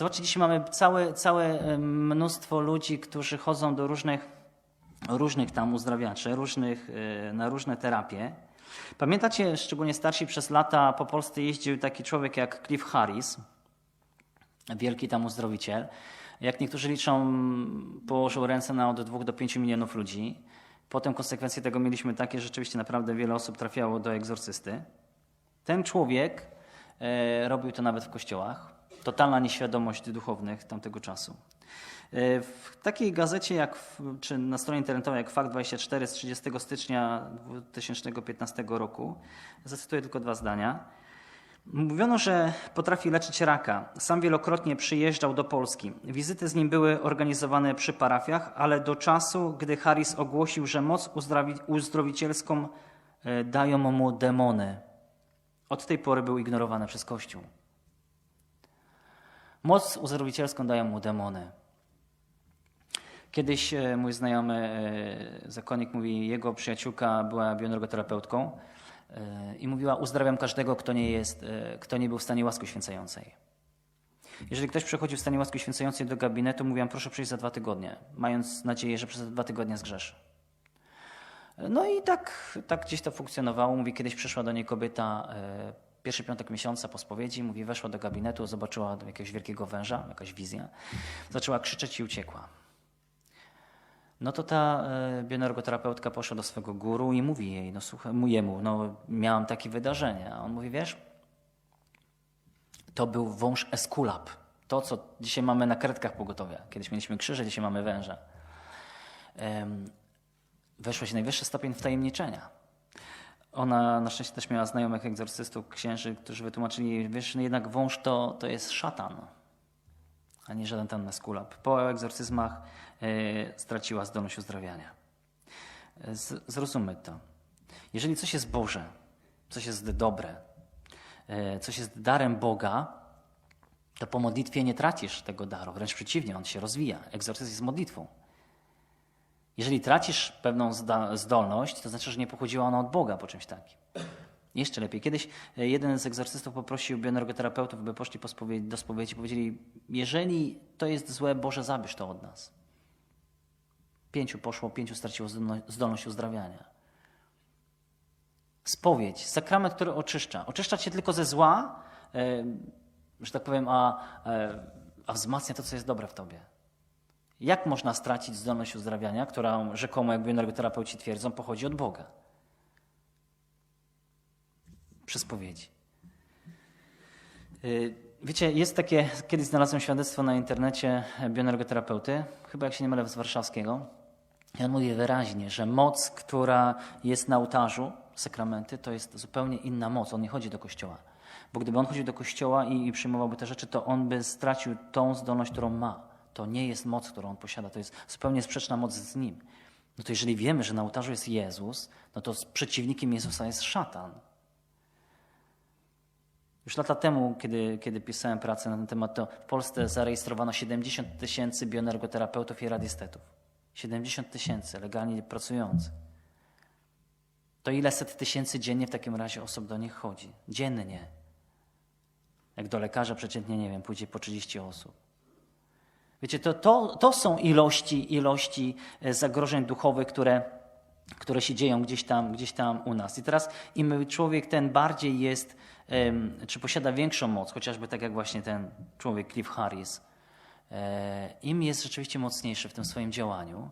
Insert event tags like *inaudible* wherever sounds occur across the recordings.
Zobaczcie, dzisiaj mamy całe, całe mnóstwo ludzi, którzy chodzą do różnych, różnych tam uzdrawiaczy, różnych, e, na różne terapie. Pamiętacie, szczególnie starsi przez lata po Polsce jeździł taki człowiek jak Cliff Harris, wielki tam uzdrowiciel. Jak niektórzy liczą, położył ręce na od 2 do 5 milionów ludzi. Potem konsekwencje tego mieliśmy takie, że rzeczywiście naprawdę wiele osób trafiało do egzorcysty. Ten człowiek e, robił to nawet w kościołach. Totalna nieświadomość duchownych tamtego czasu. E, w takiej gazecie, jak, czy na stronie internetowej jak Fakt24 z 30 stycznia 2015 roku, zacytuję tylko dwa zdania. Mówiono, że potrafi leczyć raka. Sam wielokrotnie przyjeżdżał do Polski. Wizyty z nim były organizowane przy parafiach, ale do czasu, gdy Harris ogłosił, że moc uzdrowicielską e, dają mu demony. Od tej pory był ignorowany przez Kościół. Moc uzdrowicielską dają mu demony. Kiedyś e, mój znajomy e, zakonnik mówi, jego przyjaciółka była bioenergoterapeutką e, i mówiła, uzdrawiam każdego, kto nie, jest, kto nie był w stanie łaski święcającej. Jeżeli ktoś przychodził w stanie łaski święcającej do gabinetu, mówiłam, proszę przyjść za dwa tygodnie, mając nadzieję, że przez dwa tygodnie zgrzeszy. No i tak, tak gdzieś to funkcjonowało. Mówi, kiedyś przyszła do niej kobieta, pierwszy piątek miesiąca po spowiedzi, mówi, weszła do gabinetu, zobaczyła jakiegoś wielkiego węża, jakaś wizja, zaczęła krzyczeć i uciekła. No to ta e, bioenergoterapeutka poszła do swego guru i mówi jej, no słuchaj, mu jemu, no miałam takie wydarzenie. A on mówi, wiesz, to był wąż eskulap. To, co dzisiaj mamy na kredkach pogotowia. Kiedyś mieliśmy krzyże, dzisiaj mamy węża. Em, weszłaś w najwyższy stopień wtajemniczenia. Ona na szczęście też miała znajomych egzorcystów, księży, którzy wytłumaczyli wiesz, no jednak wąż to, to jest szatan, a nie żaden tam eskulap. Po egzorcyzmach e, straciła zdolność uzdrawiania. Z, zrozummy to. Jeżeli coś jest Boże, coś jest dobre, e, coś jest darem Boga, to po modlitwie nie tracisz tego daru. Wręcz przeciwnie, on się rozwija. Egzorcyzm jest modlitwą. Jeżeli tracisz pewną zdolność, to znaczy, że nie pochodziła ona od Boga po czymś takim. Jeszcze lepiej. Kiedyś e, jeden z egzorcystów poprosił bioenergoterapeutów, by poszli do spowiedzi i powiedzieli, jeżeli to jest złe, Boże, zabierz to od nas. Pięciu poszło, pięciu straciło zdolno- zdolność uzdrawiania. Spowiedź, sakrament, który oczyszcza. Oczyszcza cię tylko ze zła, e, że tak powiem, a, e, a wzmacnia to, co jest dobre w tobie. Jak można stracić zdolność uzdrawiania, która rzekomo, jak bioenergoterapeuci twierdzą, pochodzi od Boga? Przez spowiedzi. Y, Wiecie, jest takie, kiedyś znalazłem świadectwo na internecie bioenergoterapeuty, chyba jak się nie mylę z warszawskiego. I on mówi wyraźnie, że moc, która jest na ołtarzu, sakramenty, to jest zupełnie inna moc. On nie chodzi do kościoła. Bo gdyby on chodził do kościoła i, i przyjmowałby te rzeczy, to on by stracił tą zdolność, którą ma. To nie jest moc, którą on posiada, to jest zupełnie sprzeczna moc z nim. No to jeżeli wiemy, że na ołtarzu jest Jezus, no to przeciwnikiem Jezusa jest szatan. Już lata temu, kiedy, kiedy pisałem pracę na ten temat, to w Polsce zarejestrowano 70 tysięcy bioenergoterapeutów i radiestetów. 70 tysięcy legalnie pracujących. To ile set tysięcy dziennie w takim razie osób do nich chodzi? Dziennie. Jak do lekarza przeciętnie, nie wiem, pójdzie po 30 osób. Wiecie, to, to, to są ilości, ilości e, zagrożeń duchowych, które, które się dzieją gdzieś tam, gdzieś tam u nas. I teraz im człowiek ten bardziej jest, czy posiada większą moc, chociażby tak jak właśnie ten człowiek Cliff Harris, e, im jest rzeczywiście mocniejszy w tym swoim działaniu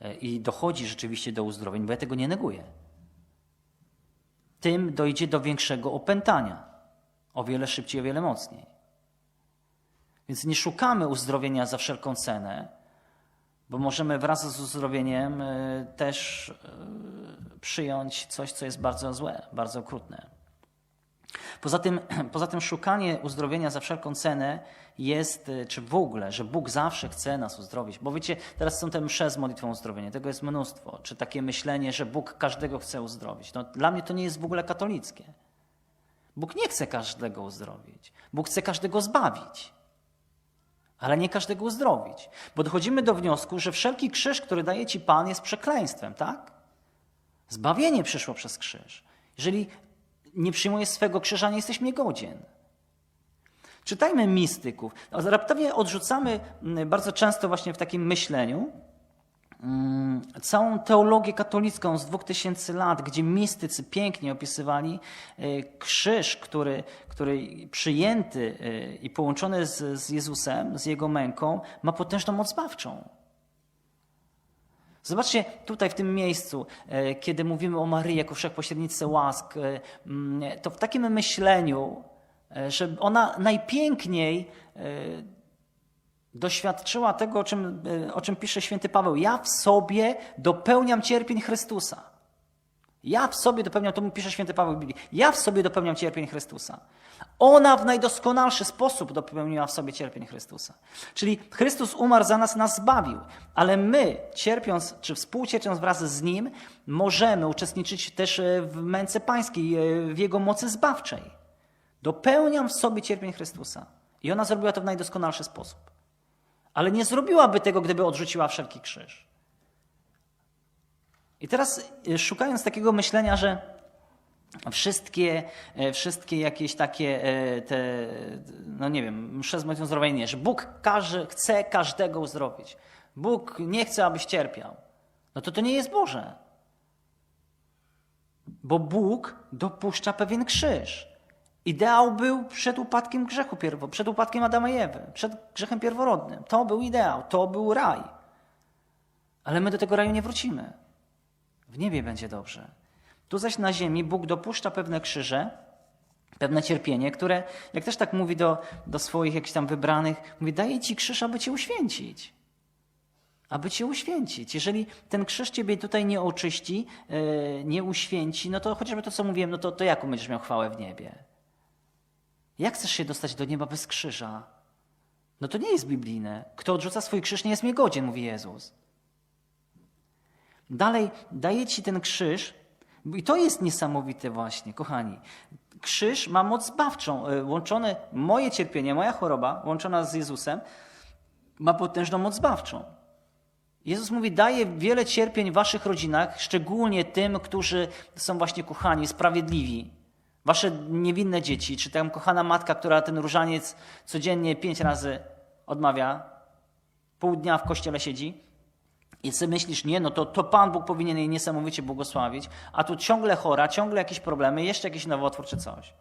e, i dochodzi rzeczywiście do uzdrowień, bo ja tego nie neguję, tym dojdzie do większego opętania. O wiele szybciej, o wiele mocniej. Więc nie szukamy uzdrowienia za wszelką cenę, bo możemy wraz z uzdrowieniem e, też e, przyjąć coś, co jest bardzo złe, bardzo okrutne. Poza tym, *clears throat* poza tym szukanie uzdrowienia za wszelką cenę jest, e, czy w ogóle, że Bóg zawsze chce nas uzdrowić. Bo wiecie, teraz są te msze z modlitwą uzdrowienia, tego jest mnóstwo. Czy takie myślenie, że Bóg każdego chce uzdrowić. No, dla mnie to nie jest w ogóle katolickie. Bóg nie chce każdego uzdrowić. Bóg chce każdego zbawić ale nie każdego uzdrowić. Bo dochodzimy do wniosku, że wszelki krzyż, który daje ci Pan, jest przekleństwem, tak? Zbawienie przyszło przez krzyż. Jeżeli nie przyjmujesz swego krzyża, nie jesteś mnie godzien. Czytajmy mistyków. Raptownie odrzucamy mm, bardzo często właśnie w takim myśleniu całą teologię katolicką z 2000 lat, gdzie mistycy pięknie opisywali y, krzyż, który, który przyjęty y, i połączony z, z Jezusem, z Jego męką, ma potężną moc zbawczą. Zobaczcie tutaj w tym miejscu, e, kiedy mówimy o Maryi jako wszechpośrednicy łask, mm, to w takim myśleniu, że ona najpiękniej doświadczyła tego, o czym, e, o czym pisze święty Paweł. Ja w sobie dopełniam cierpień Chrystusa. Ja w sobie dopełniam, to mu pisze święty Paweł w Biblii, ja w sobie dopełniam cierpień Chrystusa. Ona w najdoskonalszy sposób dopełniła w sobie cierpień Chrystusa. Czyli Chrystus umarł za nas, nas zbawił, ale my, cierpiąc czy współcierpiąc wraz z Nim, możemy uczestniczyć też e, w męce pańskiej, e, w Jego mocy zbawczej. Dopełniam w sobie cierpień Chrystusa. I ona zrobiła to w najdoskonalszy sposób. Ale nie zrobiłaby tego, gdyby odrzuciła wszelki krzyż. I teraz y, szukając takiego myślenia, że wszystkie, e, wszystkie jakieś takie e, te, no nie wiem, msze z moją uzdrowienie, że Bóg każe, chce każdego uzdrowić. Bóg nie chce, abyś cierpiał. No to to nie jest Boże. Bo Bóg dopuszcza pewien krzyż. Ideał był przed upadkiem grzechu pierwo, przed upadkiem Adama i Ewy, przed grzechem pierworodnym. To był ideał, to był raj. Ale my do tego raju nie wrócimy. W niebie będzie dobrze. Tu zaś na ziemi Bóg dopuszcza pewne krzyże, pewne cierpienie, które, jak też tak mówi do, do swoich jakichś tam wybranych, mówi, daję ci krzyż, aby cię uświęcić. Aby cię uświęcić. Jeżeli ten krzyż ciebie tutaj nie oczyści, yy, nie uświęci, no to chociażby to, co mówiłem, no to, to jaką będziesz miał chwałę w niebie? Jak chcesz się dostać do nieba bez krzyża? No to nie jest biblijne. Kto odrzuca swój krzyż, nie jest mnie godzien, mówi Jezus. Dalej daje ci ten krzyż, i to jest niesamowite właśnie, kochani. Krzyż ma moc zbawczą. e, Łączone moje cierpienie, moja choroba, łączona z Jezusem, ma potężną moc zbawczą. Jezus mówi, daje wiele cierpień w waszych rodzinach, szczególnie tym, którzy są właśnie kochani, sprawiedliwi. Wasze niewinne dzieci, czy tam kochana matka, która ten różaniec codziennie pięć razy odmawia, pół dnia w kościele siedzi, i sobie myślisz, nie, no to, to Pan Bóg powinien jej niesamowicie błogosławić, a tu ciągle chora, ciągle jakieś problemy, jeszcze jakiś nowotwór czy coś.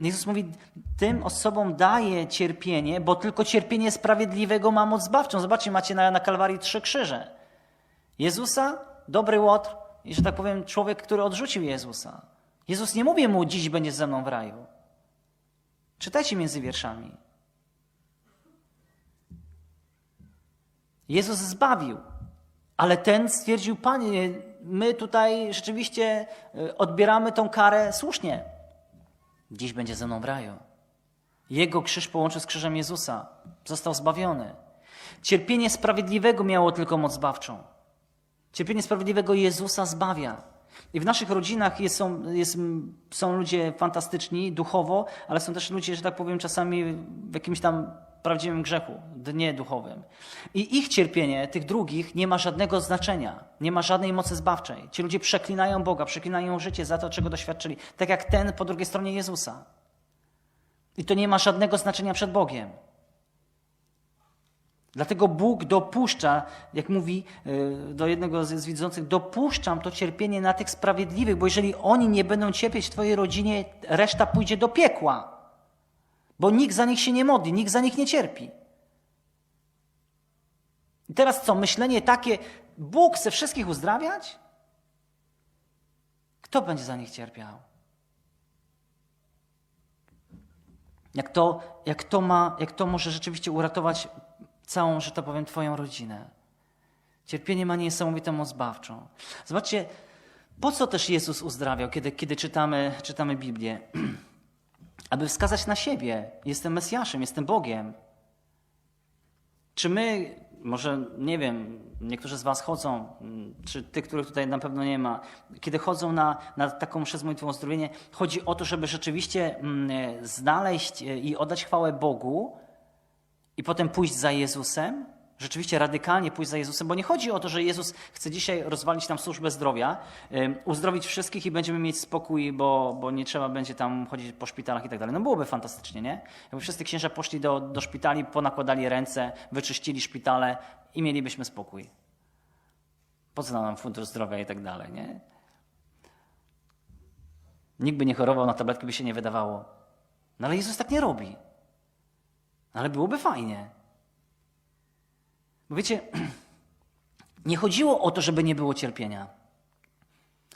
Jezus mówi, tym osobom daje cierpienie, bo tylko cierpienie sprawiedliwego ma moc zbawczą. Zobaczcie, macie na, na Kalwarii trzy krzyże. Jezusa, dobry łotr i, że tak powiem, człowiek, który odrzucił Jezusa. Jezus nie mówi mu, dziś będziesz ze mną w raju. Czytajcie między wierszami. Jezus zbawił, ale ten stwierdził: Panie, my tutaj rzeczywiście y, odbieramy tą karę słusznie. Dziś będzie ze mną w raju. Jego krzyż połączył z krzyżem Jezusa. Został zbawiony. Cierpienie sprawiedliwego miało tylko moc zbawczą. Cierpienie sprawiedliwego Jezusa zbawia. I w naszych rodzinach jest, są, jest, są ludzie fantastyczni duchowo, ale są też ludzie, że tak powiem, czasami w jakimś tam prawdziwym grzechu, dnie duchowym. I ich cierpienie, tych drugich, nie ma żadnego znaczenia, nie ma żadnej mocy zbawczej. Ci ludzie przeklinają Boga, przeklinają życie za to, czego doświadczyli, tak jak ten po drugiej stronie Jezusa. I to nie ma żadnego znaczenia przed Bogiem. Dlatego Bóg dopuszcza, jak mówi y, do jednego z widzących, dopuszczam to cierpienie na tych sprawiedliwych, bo jeżeli oni nie będą cierpieć w Twojej rodzinie, reszta pójdzie do piekła. Bo nikt za nich się nie modli, nikt za nich nie cierpi. I teraz co? Myślenie takie, Bóg chce wszystkich uzdrawiać? Kto będzie za nich cierpiał? Jak to, jak to, ma, jak to może rzeczywiście uratować całą, że to powiem, Twoją rodzinę? Cierpienie ma niesamowitą moc zbawczą. Zobaczcie, po co też Jezus uzdrawiał, kiedy, kiedy czytamy, czytamy Biblię? *clears throat* Aby wskazać na siebie. Jestem Mesjaszem, jestem Bogiem. Czy my, może nie wiem, niektórzy z Was chodzą, czy tych, których tutaj na pewno nie ma, kiedy chodzą na, na taką mszę z modlitwą o chodzi o to, żeby rzeczywiście mm, znaleźć e, i oddać chwałę Bogu i potem pójść za Jezusem? Rzeczywiście radykalnie pójść za Jezusem, bo nie chodzi o to, że Jezus chce dzisiaj rozwalić nam służbę zdrowia, uzdrowić wszystkich i będziemy mieć spokój, bo, bo nie trzeba będzie tam chodzić po szpitalach i tak dalej. No byłoby fantastycznie, nie? Jakby wszyscy księża poszli do, do szpitali, ponakładali ręce, wyczyścili szpitale i mielibyśmy spokój. Po co nam fundusz zdrowia i tak dalej, nie? Nikt by nie chorował, na tabletki by się nie wydawało. No ale Jezus tak nie robi. No ale byłoby fajnie. Bo wiecie, *clears throat* nie chodziło o to, żeby nie było cierpienia.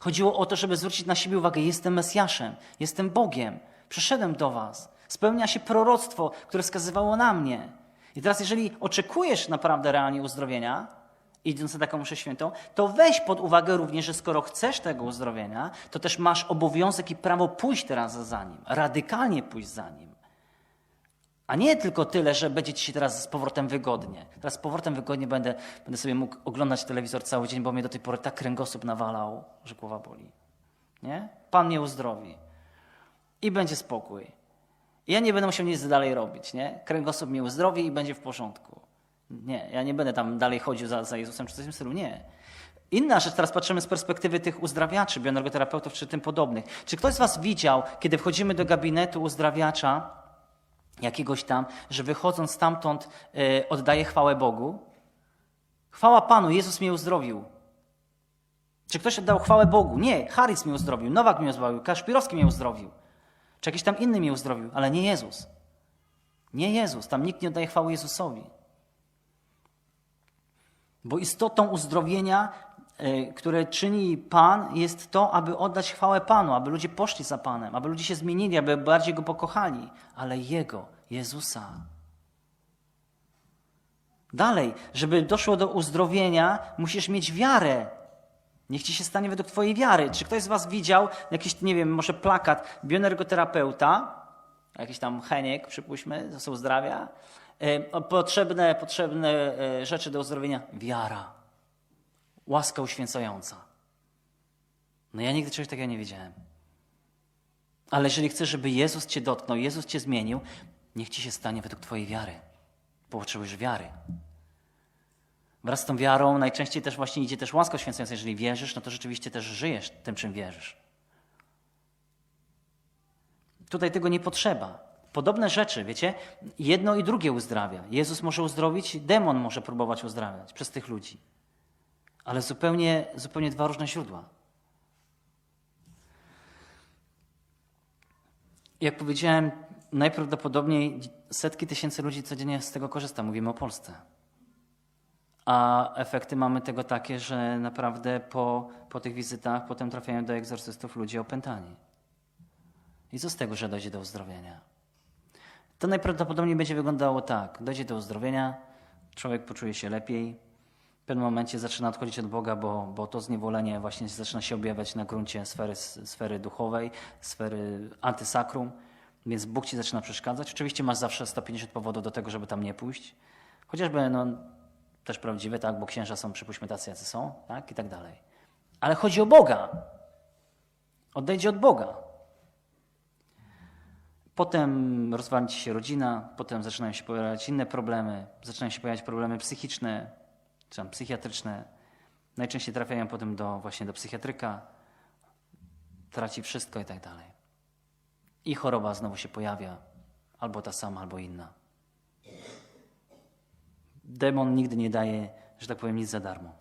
Chodziło o to, żeby zwrócić na siebie uwagę: jestem Mesjaszem, jestem Bogiem, przyszedłem do Was. Spełnia się proroctwo, które wskazywało na mnie. I teraz, jeżeli oczekujesz naprawdę realnie uzdrowienia, idąc na taką mszę świętą, to weź pod uwagę również, że skoro chcesz tego uzdrowienia, to też masz obowiązek i prawo pójść teraz za nim, radykalnie pójść za nim. A nie tylko tyle, że będzie ci się teraz z powrotem wygodnie. Teraz z powrotem wygodnie będę, będę sobie mógł oglądać telewizor cały dzień, bo mnie do tej pory tak kręgosłup nawalał, że głowa boli. Nie? Pan mnie uzdrowi. I będzie spokój. I ja nie będę musiał nic dalej robić. Nie? Kręgosłup mnie uzdrowi i będzie w porządku. Nie, ja nie będę tam dalej chodził za, za Jezusem czy coś w tym stylu. Nie. Inna rzecz, teraz patrzymy z perspektywy tych uzdrawiaczy, bioenergoterapeutów czy tym podobnych. Czy ktoś z Was widział, kiedy wchodzimy do gabinetu uzdrawiacza, jakiegoś tam, że wychodząc stamtąd y, oddaje chwałę Bogu? Chwała Panu, Jezus mnie uzdrowił. Czy ktoś oddał chwałę Bogu? Nie, Harris mnie uzdrowił, Nowak mnie uzdrowił, Kaszpirowski mnie uzdrowił. Czy jakiś tam inny mnie uzdrowił, ale nie Jezus. Nie Jezus, tam nikt nie oddaje chwały Jezusowi. Bo istotą uzdrowienia, które czyni Pan, jest to, aby oddać chwałę Panu, aby ludzie poszli za Panem, aby ludzie się zmienili, aby bardziej Go pokochali, ale Jego, Jezusa. Dalej, żeby doszło do uzdrowienia, musisz mieć wiarę. Niech ci się stanie według Twojej wiary. Czy ktoś z Was widział jakiś, nie wiem, może plakat bioenergoterapeuta, jakiś tam Heniek, przypuśćmy, co uzdrawia, E, potrzebne, potrzebne e, rzeczy do uzdrowienia. Wiara. Łaska uświęcająca. No ja nigdy czegoś takiego nie widziałem. Ale jeżeli chcesz, żeby Jezus cię dotknął, Jezus cię zmienił, niech ci się stanie według twojej wiary. Potrzebujesz wiary. Wraz z tą wiarą najczęściej też właśnie idzie też łaska uświęcająca. Jeżeli wierzysz, no to rzeczywiście też żyjesz tym, czym wierzysz. Tutaj tego nie potrzeba. Podobne rzeczy, wiecie, jedno i drugie uzdrawia. Jezus może uzdrowić, demon może próbować uzdrawiać przez tych ludzi. Ale zupełnie, zupełnie dwa różne źródła. Jak powiedziałem, najprawdopodobniej setki tysięcy ludzi codziennie z tego korzysta. Mówimy o Polsce. A efekty mamy tego takie, że naprawdę po, po tych wizytach potem trafiają do egzorcystów ludzie opętani. I co z tego, że dojdzie do uzdrowienia? To najprawdopodobniej będzie wyglądało tak. Dojdzie do uzdrowienia, człowiek poczuje się lepiej, pewnym momencie zaczyna odchodzić od Boga, bo, bo to zniewolenie właśnie zaczyna się objawiać na gruncie sfery, sfery duchowej, sfery antysakrum, więc Bóg ci zaczyna przeszkadzać. Oczywiście masz zawsze 150 powodów do tego, żeby tam nie pójść. Chociażby no, też prawdziwe, tak, bo księża są, przypuśćmy, tacy, jacy są, tak, i tak dalej. Ale chodzi o Boga. Odejdzie od Boga. Potem rozwali się rodzina, potem zaczynają się pojawiać inne problemy, zaczynają się pojawiać problemy psychiczne, czy tam psychiatryczne. Najczęściej trafiają potem do, właśnie do psychiatryka, traci wszystko i tak dalej. I choroba znowu się pojawia, albo ta sama, albo inna. Demon nigdy nie daje, że tak powiem, nic za darmo.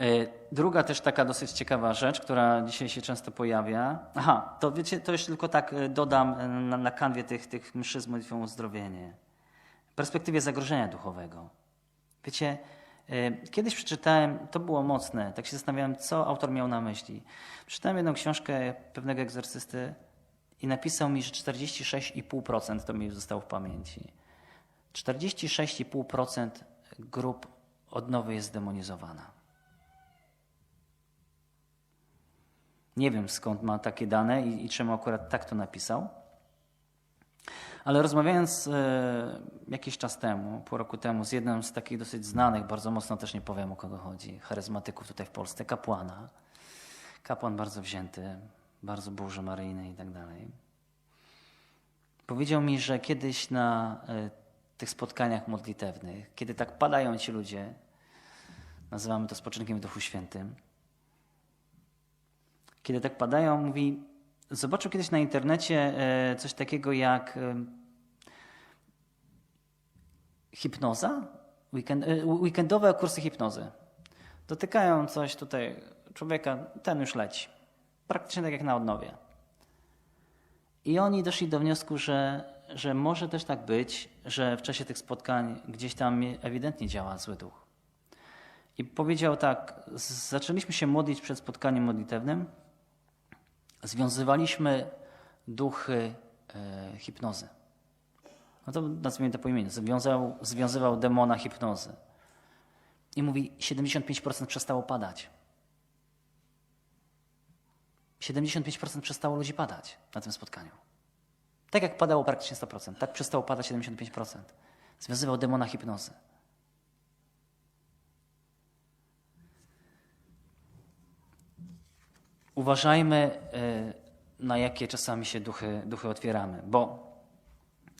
E, druga też taka dosyć ciekawa rzecz, która dzisiaj się często pojawia. Aha, to wiecie, to jeszcze tylko tak e, dodam e, na, na kanwie tych, tych mszy z modlitwą uzdrowienie. W perspektywie zagrożenia duchowego. Wiecie, kiedyś przeczytałem, to było mocne, tak się zastanawiałem, co autor miał na myśli. Przeczytałem jedną książkę pewnego egzorcysty i napisał mi, że 46,5% to mi zostało w pamięci. 46,5% grup odnowy jest zdemonizowana. Nie wiem skąd ma takie dane i, i czemu akurat tak to napisał. Ale rozmawiając e, jakiś czas temu, pół roku temu, z jednym z takich dosyć znanych, bardzo mocno też nie powiem o kogo chodzi, charyzmatyków tutaj w Polsce, kapłana. Kapłan bardzo wzięty, bardzo burzy maryjny i tak dalej. Powiedział mi, że kiedyś na e, tych spotkaniach modlitewnych, kiedy tak padają ci ludzie, nazywamy to spoczynkiem w Duchu Świętym, kiedy tak padają, mówi, zobaczył kiedyś na internecie e, coś takiego jak e, hipnoza, Weekend, e, weekendowe kursy hipnozy. Dotykają coś tutaj człowieka, ten już leci. Praktycznie tak jak na odnowie. I oni doszli do wniosku, że, że może też tak być, że w czasie tych spotkań gdzieś tam ewidentnie działa zły duch. I powiedział tak: zaczęliśmy się modlić przed spotkaniem modlitewnym, związywaliśmy duchy e, hipnozy. No to nazwijmy to po imieniu. Związał, związywał demona hipnozy. I mówi: 75% przestało padać. 75% przestało ludzi padać na tym spotkaniu. Tak jak padało praktycznie 100%, tak przestało padać 75%. Związywał demona hipnozy. Uważajmy, e, na jakie czasami się duchy, duchy otwieramy, bo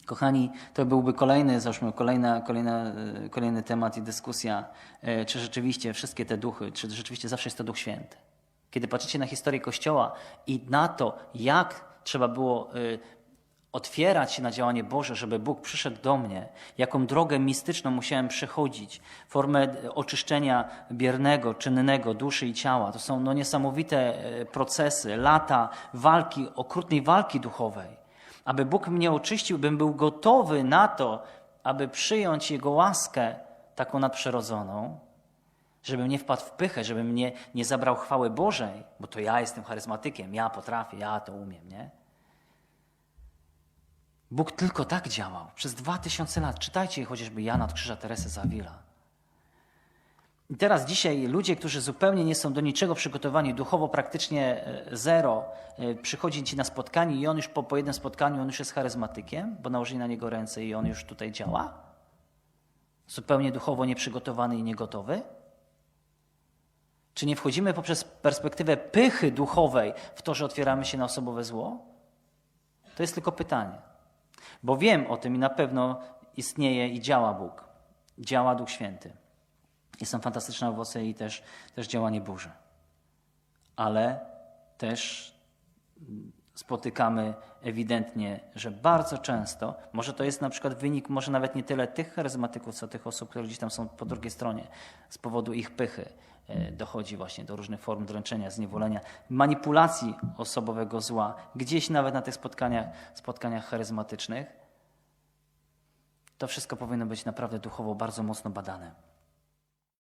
Kochani, to byłby kolejny, załóżmy, kolejna, kolejna, e, kolejny temat i dyskusja, e, czy rzeczywiście wszystkie te duchy, czy rzeczywiście zawsze jest to Duch Święty. Kiedy patrzycie na historię Kościoła i na to, jak trzeba było otwierać się na działanie Boże, żeby Bóg przyszedł do mnie, jaką drogę mistyczną musiałem przechodzić, formę oczyszczenia biernego, czynnego duszy i ciała. To są no, niesamowite e, procesy, lata walki, okrutnej walki duchowej. Aby Bóg mnie oczyścił, bym był gotowy na to, aby przyjąć Jego łaskę taką nadprzyrodzoną, żebym nie wpadł w pychę, żebym nie, nie zabrał chwały Bożej, bo to ja jestem charyzmatykiem, ja potrafię, ja to umiem, nie? Bóg tylko tak działał przez dwa tysiące lat. Czytajcie chociażby Jana od Krzyża Teresy z Avila. I teraz dzisiaj ludzie, którzy zupełnie nie są do niczego przygotowani, duchowo praktycznie e, zero, e, przychodzi ci na spotkanie i on już po, po jednym spotkaniu on już jest charyzmatykiem, bo nałożyli na niego ręce i on już tutaj działa? Zupełnie duchowo nieprzygotowany i niegotowy? Czy nie wchodzimy poprzez perspektywę pychy duchowej w to, że otwieramy się na osobowe zło? To jest tylko pytanie. Bo wiem o tym i na pewno istnieje i działa Bóg. Działa Duch Święty. I są fantastyczne owoce i też, też działanie Boże. Ale też spotykamy ewidentnie, że bardzo często, może to jest na przykład wynik, może nawet nie tyle tych charyzmatyków, co tych osób, które gdzieś tam są po drugiej stronie, z powodu ich pychy dochodzi właśnie do różnych form dręczenia, zniewolenia, manipulacji osobowego zła, gdzieś nawet na tych spotkaniach, spotkaniach charyzmatycznych. To wszystko powinno być naprawdę duchowo bardzo mocno badane.